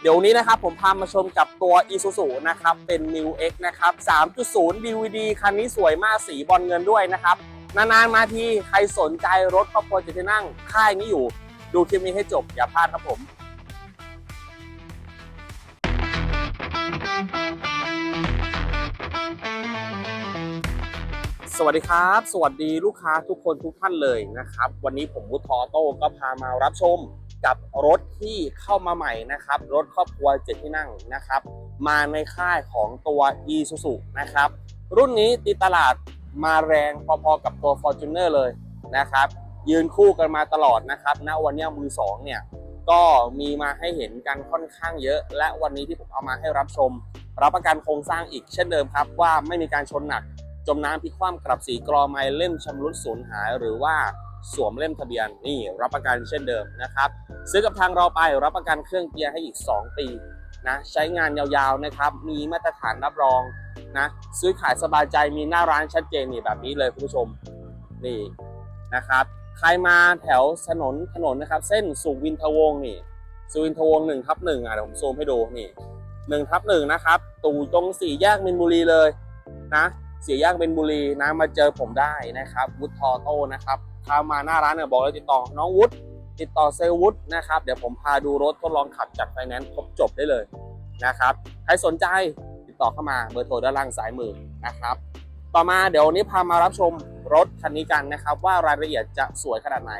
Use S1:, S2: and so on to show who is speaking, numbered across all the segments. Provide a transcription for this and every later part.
S1: เดี๋ยวนี้นะครับผมพามาชมกับตัว Isuzu นะครับเป็น New X นะครับ 3.0 DVD คันนี้สวยมากสีบอลเงินด้วยนะครับ นานๆมาทีใครสนใจรถครอบครัวจะที่นั่ง ค่ายนี้อยู่ ดูคลิปนี้ให้จบ อย่าพลาดครับผมสวัสดีครับ สวัสดีลูกค้าทุกคนทุกท่านเลยนะครับ วันนี้ผมวุฒิทอโต้ก็พามารับชม กับรถที่เข้ามาใหม่นะครับ รถครอบครัวเจ็ดที่นั่งนะครับ มาในค่ายของตัว e s u s u นะครับ รุ่นนี้ตีตลาดมาแรงพอๆกับตัว Fortuner เลยนะครับ ยืนคู่กันมาตลอดนะครับณวันนี้มือสองเนี่ยก็มีมาให้เห็นกันค่อนข้างเยอะ และวันนี้ที่ผมเอามาให้รับชม รับประกันโครงสร้างอีกเช่นเดิมครับ ว่าไม่มีการชนหนัก จมน้ำพลิกคว่ำกลับสีกรอไม้เล่มชำรุดสูญหายหรือว่า สวมเล่มทะเบียนนี่รับประกันเช่นเดิมนะครับ ซื้อกับทางเราไปรับประกันเครื่องเกียร์ให้อีก 2 ปีนะใช้งานยาวๆนะครับ มีมาตรฐานรับรองนะซื้อขายสบายใจมีหน้าร้านชัดเจนนี่แบบนี้เลยคุณผู้ชมนี่นะครับใครมาแถวถนนถนนนะครับ เส้นสุวินทวงศ์นี่สุวินทวงศ์หนึ่งทับหนึ่งอะเดี๋ยวผมซูมให้ดูนี่หนึ่งทับหนึ่งนะครับตู่ตรงสี่แยกมินบุรีเลยนะสี่แยกมินบุรีนะมาเจอผมได้นะครับวุฒทอโต้นะครับ ถ้ามาหน้าร้านเนี่ยบอกเลยติดต่อน้องวุฒิติดต่อเซลลวุฒินะครับ เดี๋ยวผมพาดูรถทดลองขับจากไฟแนนซ์ครบจบได้เลยนะครับใครสนใจติดต่อเข้ามาเบอร์โทรด้านล่างซ้ายมือนะครับ ต่อมาเดี๋ยววันนี้พามารับชมรถคันนี้กันนะครับ ว่ารายละเอียดจะสวยขนาดไหน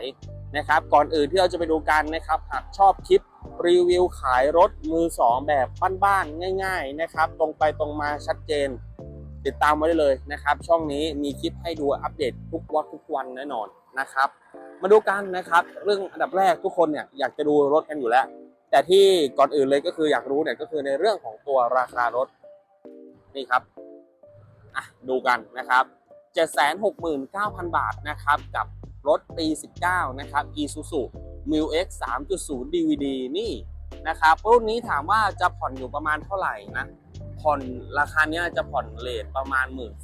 S1: นะครับ ก่อนอื่นที่เราจะไปดูกันนะครับหากชอบคลิปรีวิวขายรถมือสองแบบบ้านๆง่าย ๆนะครับ ตรงไปตรงมาชัดเจน ติดตามไว้ได้เลยนะครับ ช่องนี้มีคลิปให้ดูอัปเดตทุกวันทุกวันแน่นอน นะครับ มาดูกันนะครับ เรื่องอันดับแรกทุกคนเนี่ยอยากจะดูรถกันอยู่แล้ว แต่ที่ก่อนอื่นเลยก็คืออยากรู้เนี่ยก็คือในเรื่องของตัวราคารถนี่ครับอะดูกันนะครับ769,000 บาทนะครับกับรถปี 19 นะครับ Isuzu m u x 3.0 DVD นี่นะครับรุ่นนี้ถามว่าจะผ่อนอยู่ประมาณเท่าไหร่นะผ่อนราคาเนี้ยจะผ่อนเลทประมาณ 1 3ื่น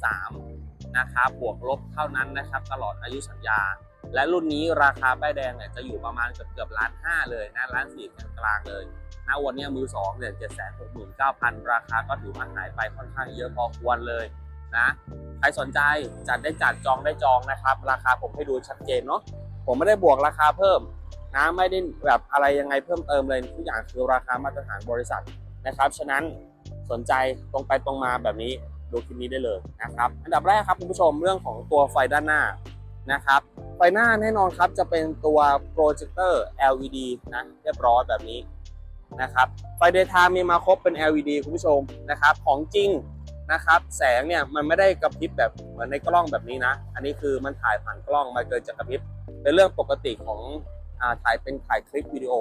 S1: นะครับบวกลบเท่านั้นนะครับตลอดอายุสัญญา และรุ่นนี้ราคาป้ายแดงเนี่ยจะอยู่ประมาณเกือบเกือบล้านห้าเลยนะล้านสี่กลางๆเลยนะวันนี้มือสองเนี่ยเจ็ดแสนหกหมื่นเก้าพันราคาก็ถือว่าหายไปค่อนข้างเยอะพอควรเลยนะใครสนใจจัดได้จัดจองได้จองนะครับ ราคาผมให้ดูชัดเจนเนาะผมไม่ได้บวกราคาเพิ่มนะไม่ได้แบบอะไรยังไงเพิ่มเติมเลยทุกอย่างคือราคามาตรฐานบริษัทนะครับ ฉะนั้นสนใจตรงไปตรงมาแบบนี้ ดูคลิปนี้ได้เลยนะครับอันดับแรกครับคุณผู้ชมเรื่องของตัวไฟด้านหน้านะครับไฟหน้าแน่นอนครับจะเป็นตัวโปรเจคเตอร์ LED นะเรียบร้อยแบบนี้นะครับไฟเดย์ไทม์มีมาครบเป็น LED คุณผู้ชมนะครับของจริงนะครับแสงเนี่ยมันไม่ได้กระพริบแบบเหมือนในกล้องแบบนี้นะ อันนี้คือมันถ่ายผ่านกล้องมาเกินจะกระพริบเป็นเรื่องปกติของอาถ่ายเป็นถ่ายคลิปวิดีโอ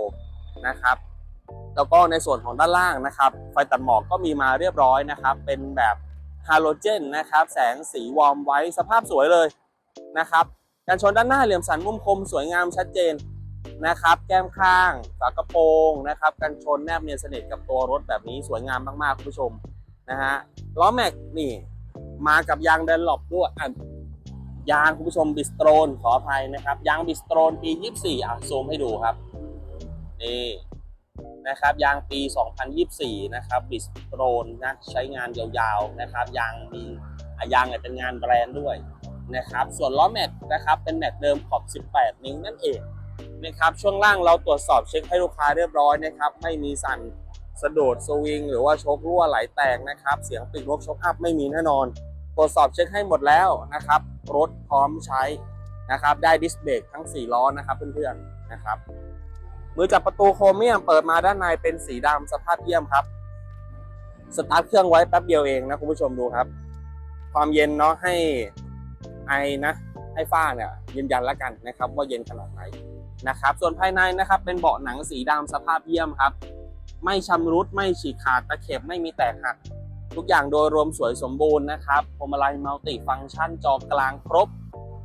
S1: นะครับแล้วก็ในส่วนของด้านล่างนะครับ ไฟตัดหมอกก็มีมาเรียบร้อยนะครับ เป็นแบบ ฮาโลเจนนะครับ แสงสีวอร์มไว้สภาพสวยเลยนะครับการชนด้านหน้าเหลี่ยมสันมุมคมสวยงามชัดเจนนะครับ แก้มข้าง ฝากระโปรงนะครับกันชนแนบเนียนสนิทกับตัวรถแบบนี้สวยงามมากๆคุณผู้ชมนะฮะล้อแม็กนี่มากับยางเดนหลบด้วยอะยางคุณผู้ชมบิสโตรนขออภัยนะครับ ยางบิสโตรนปี 24 อะซูมให้ดูครับนี่ นะครับยางปี 2024 นะครับบิสโตรนนะใช้งานยาวๆนะครับยางมียางเนี่ยเป็นงานแบรนด์ด้วยนะครับส่วนล้อแม็กนะครับเป็นแม็กเดิมขอบ 18 นิ้วนั่นเองนะครับช่วงล่างเราตรวจสอบเช็คให้ลูกค้าเรียบร้อยนะครับไม่มีสั่นสะโดดสวิง หรือว่าโชครั่วไหลแตกนะครับเสียงปิดลบโชคอัพไม่มีแน่นอน ตรวจสอบเช็คให้หมดแล้วนะครับรถพร้อมใช้นะครับได้ดิสเบรกทั้ง 4 ล้อนะครับเพื่อนๆนะครับ มือจับประตูโครเมียมเปิดมาด้านในเป็นสีดำสภาพเยี่ยมครับ สตาร์ทเครื่องไว้แป๊บเดียวเองนะคุณผู้ชมดูครับ ความเย็นเนาะให้ไอนะให้ฝ้าเนี่ยยืนยันแล้วกันนะครับ ว่าเย็นขนาดไหนนะครับ ส่วนภายในนะครับเป็นเบาะหนังสีดำสภาพเยี่ยมครับ ไม่ชำรุดไม่ฉีกขาดตะเข็บไม่มีแตกหักทุกอย่างโดยรวมสวยสมบูรณ์นะครับพวงมาลัยมัลติฟังก์ชันจอกลางครบ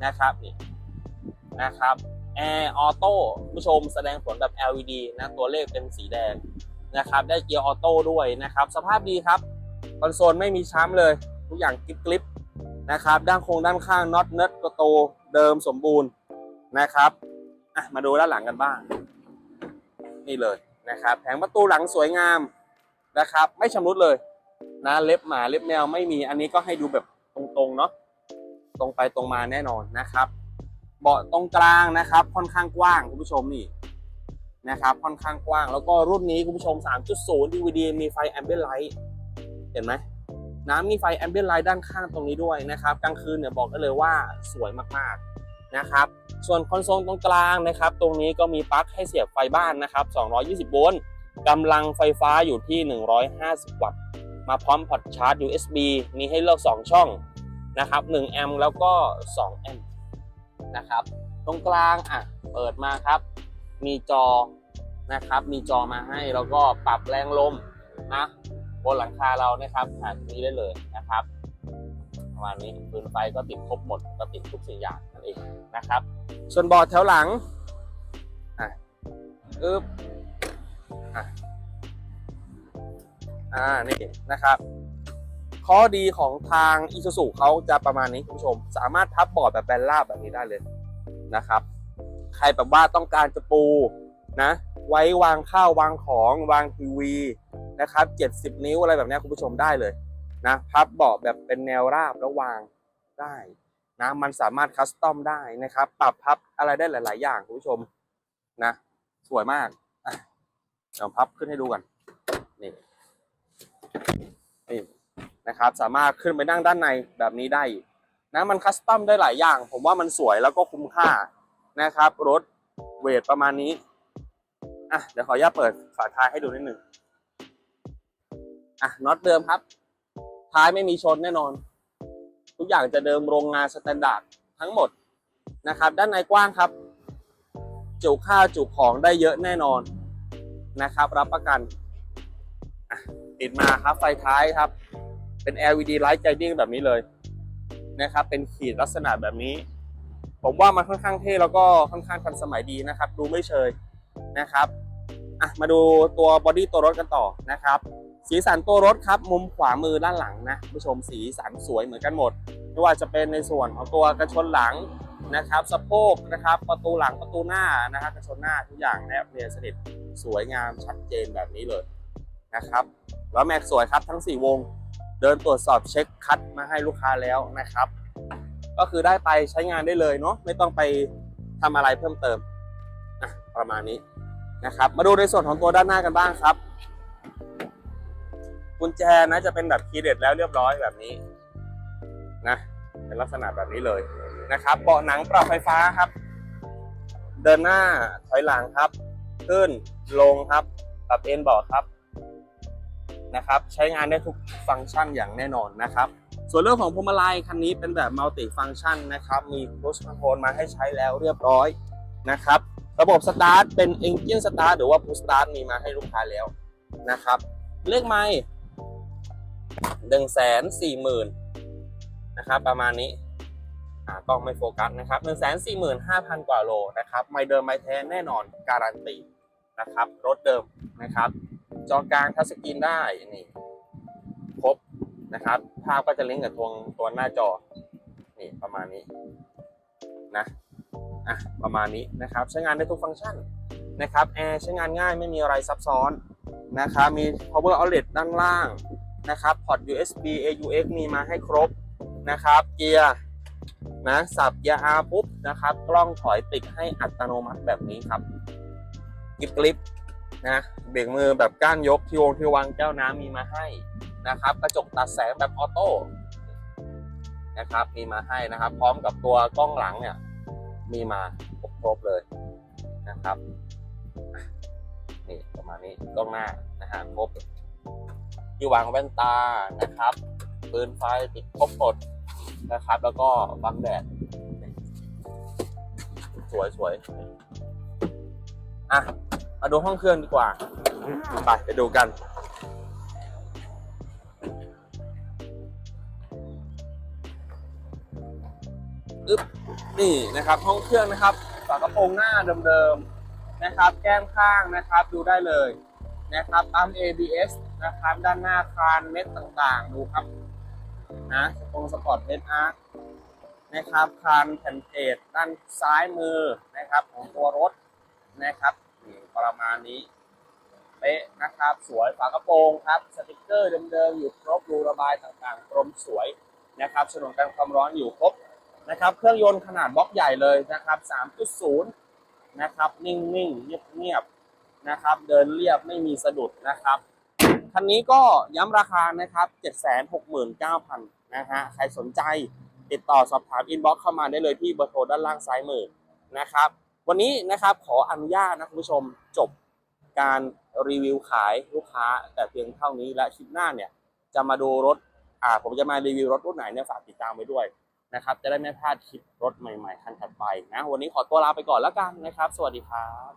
S1: นะครับนี่นะครับ แอร์ออโต้ผู้ชมแสดงผลแบบ LED นะตัวเลขเป็นสีแดงนะครับได้เกียร์ออโต้ด้วยนะครับ สภาพดีครับคอนโซลไม่มีช้ำเลย ทุกอย่างกริบกริบนะครับ ด้านโครงด้านข้างน็อตเนิร์ดตัวโตเดิมสมบูรณ์นะครับมาดูด้านหลังกันบ้าง นี่เลยนะครับแผงประตูหลังสวยงามนะครับ ไม่ชำรุดเลยนะเล็บหมาเล็บแมวไม่มีอันนี้ก็ให้ดูแบบตรงๆเนาะตรงไปตรงมาแน่นอนนะครับ เบาะตรงกลางนะครับ ค่อนข้างกว้างคุณผู้ชมนี่นะครับค่อนข้างกว้าง แล้วก็รุ่นนี้คุณผู้ชม 3.0 DVD มีไฟแอมเบียนไลท์เห็นไหมน้ำมีไฟแอมเบียนไลท์ด้านข้างตรงนี้ด้วยนะครับกลางคืนเนี่ยบอกได้เลยว่าสวยมากๆนะครับ ส่วนคอนโซลตรงกลางนะครับ ตรงนี้ก็มีปลั๊กให้เสียบไฟบ้านนะครับ 220 โวลต์กำลังไฟฟ้าอยู่ที่ 150 วัตต์ มาพร้อมพอร์ตชาร์จ USB มีให้เลือก 2 ช่องนะครับ 1 แอมป์แล้วก็ 2 แอมป์ นะครับ ตรงกลางอะเปิดมาครับ มีจอนะครับ มีจอมาให้แล้วก็ปรับแรงลมนะบนหลังคาเรานะครับหาตรงนี้ได้เลยนะครับประมาณนี้ฟืนไฟก็ติดครบหมดก็ติดทุกสิ่งอย่างนั่นเองนะครับ ส่วนบอร์ดแถวหลังอะอึ๊บอะอ่านี่นะครับ ข้อดีของทาง i s u z u เขาจะประมาณนี้คุณผู้ชม สามารถพับบอร์ดแบบแบนราบแบบนี้ได้เลยนะครับ ใครแบบว่าต้องการจะปูนะ ไว้วางข้าววางของวางทีวีนะครับ70 นิ้วอะไรแบบนี้คุณผู้ชมได้เลยนะพับเบาะแบบเป็นแนวราบแล้ววางได้นะมันสามารถคัสตอมได้นะครับ ปรับพับอะไรได้หลาย ๆ อย่างคุณผู้ชมนะ สวยมากอะเดี๋ยวพับขึ้นให้ดูกันนี่นี่ นะครับ สามารถขึ้นไปนั่งด้านในแบบนี้ได้นะมันคัสตอมได้หลายอย่าง ผมว่ามันสวยแล้วก็คุ้มค่านะครับ รถเวทประมาณนี้อะเดี๋ยวขออนุญาตเปิดฝาท้ายให้ดูนิดหนึ่งอะน็อตเดิมครับ ท้ายไม่มีชนแน่นอน ทุกอย่างจะเดิมโรงงานสแตนดาร์ดทั้งหมดนะครับ ด้านในกว้างครับ จุข้าวจุของได้เยอะแน่นอนนะครับ รับประกันติดมาครับไฟท้ายครับ เป็น LED light guiding แบบนี้เลยนะครับ เป็นขีดลักษณะแบบนี้ ผมว่ามันค่อนข้างเท่แล้วก็ค่อนข้างทันสมัยดีนะครับ ดูไม่เชยนะครับอะมาดูตัวบอดี้ตัวรถกันต่อนะครับ สีสันตัวรถครับ มุมขวามือด้านหลังนะคุณผู้ชมสีสันสวยเหมือนกันหมดไม่ว่าจะเป็นในส่วนของตัวกระชนหลังนะครับสะโพกนะครับ ประตูหลังประตูหน้านะครับกระชนหน้าทุกอย่างแนบเนียนสนิทสวยงามชัดเจนแบบนี้เลยนะครับ แล้วแม็กสวยครับทั้ง 4 วง เดินตรวจสอบเช็คคัดมาให้ลูกค้าแล้วนะครับ ก็คือได้ไปใช้งานได้เลยเนาะไม่ต้องไปทำอะไรเพิ่มเติมอะประมาณนี้นะครับ มาดูในส่วนของตัวด้านหน้ากันบ้างครับกุญแจนะจะเป็นแบบคีย์เด็ดแล้วเรียบร้อยแบบนี้นะเป็นลักษณะแบบนี้เลยนะครับเบาะหนังปรับไฟฟ้าครับ เดินหน้าถอยหลังครับ ขึ้นลงครับปรับเอนเบาะครับ นะครับ ใช้งานได้ทุกฟังก์ชันอย่างแน่นอนนะครับ ส่วนเรื่องของพวงมาลัยคันนี้เป็นแบบมัลติฟังก์ชันนะครับ มี cruise control มาให้ใช้แล้วเรียบร้อยนะครับ ระบบสตาร์ทเป็น engine start หรือว่า push start มีมาให้ลูกค้าแล้วนะครับ เลขไมล์หนึ่งแสนสี่หมื่นนะครับ ประมาณนี้กล้องไม่โฟกัสนะครับหนึ่งแสนสี่หมื่นห้าพันกว่าโลนะครับ ไม่เดิมไม่แท้แน่นอนการันตีนะครับ รถเดิมนะครับ จอกลางทัชสกรีนได้นี่ครบนะครับ ภาพก็จะลิงก์กับตัวตัวหน้าจอ นี่ประมาณนี้นะอะประมาณนี้นะครับ ใช้งานได้ทุกฟังก์ชันนะครับแอร์ใช้งานง่ายไม่มีอะไรซับซ้อนนะครับมี power outlet ด้านล่างนะครับพอร์ต USB AUX มีมาให้ครบนะครับ เกียร์นะสับเกียร์ R ปุ๊บนะครับ กล้องถอยติดให้อัตโนมัติแบบนี้ครับกริบกริบ นะเบรกมือแบบก้านยกที่วงที่วางแก้วน้ำมีมาให้นะครับ กระจกตัดแสงแบบออโต้นะครับมีมาให้นะครับ พร้อมกับตัวกล้องหลังเนี่ยมีมาครบเลยนะครับนี่ประมาณนี้กล้องหน้านะฮะครบที่วางแว่นตานะครับปืนไฟติดครบหมดนะครับ แล้วก็บังแดดสวยสวยอะ มาดูห้องเครื่องดีกว่า ไปไปดูกัน อึ๊บ นี่นะครับ ห้องเครื่องนะครับ ฝากระโปรงหน้าเดิมๆนะครับ แก้มข้างนะครับ ดูได้เลยนะครับปั๊ม ABS นะครับ ด้านหน้าคานเม็ดต่างๆ ดูครับ นะตรงสปอร์ตเม็ดอาร์คนะครับ คานแผ่นเพจด้านซ้ายมือนะครับ ของตัวรถนะครับนี่ ประมาณนี้เป๊ะนะครับ สวยฝากระโปรงครับ สติกเกอร์เดิมๆอยู่ครบรูระบายต่างๆกรมสวยนะครับฉนวนกันความร้อนอยู่ครบนะครับ เครื่องยนต์ขนาดบล็อกใหญ่เลยนะครับ 3.0 นะครับ นิ่งๆ เงียบๆ นะครับ เดินเรียบไม่มีสะดุดนะครับ คันนี้ก็ย้ำราคานะครับ 769,000 นะฮะ ใครสนใจติดต่อสอบถามอินบ็อกเข้ามาได้เลยที่เบอร์โทรด้านล่างซ้ายมือนะครับ วันนี้นะครับขออนุญาตนะคุณผู้ชมจบการรีวิวขายลูกค้า แต่เพียงเท่านี้และคลิปหน้าเนี่ยจะมาดูรถอ่าผมจะมารีวิวรถรุ่นไหนเนี่ยฝากติดตามไว้ด้วยนะครับจะได้ไม่พลาดคลิปรถใหม่ๆคันถัดไปนะวันนี้ขอตัวลาไปก่อนแล้วกันนะครับ สวัสดีครับ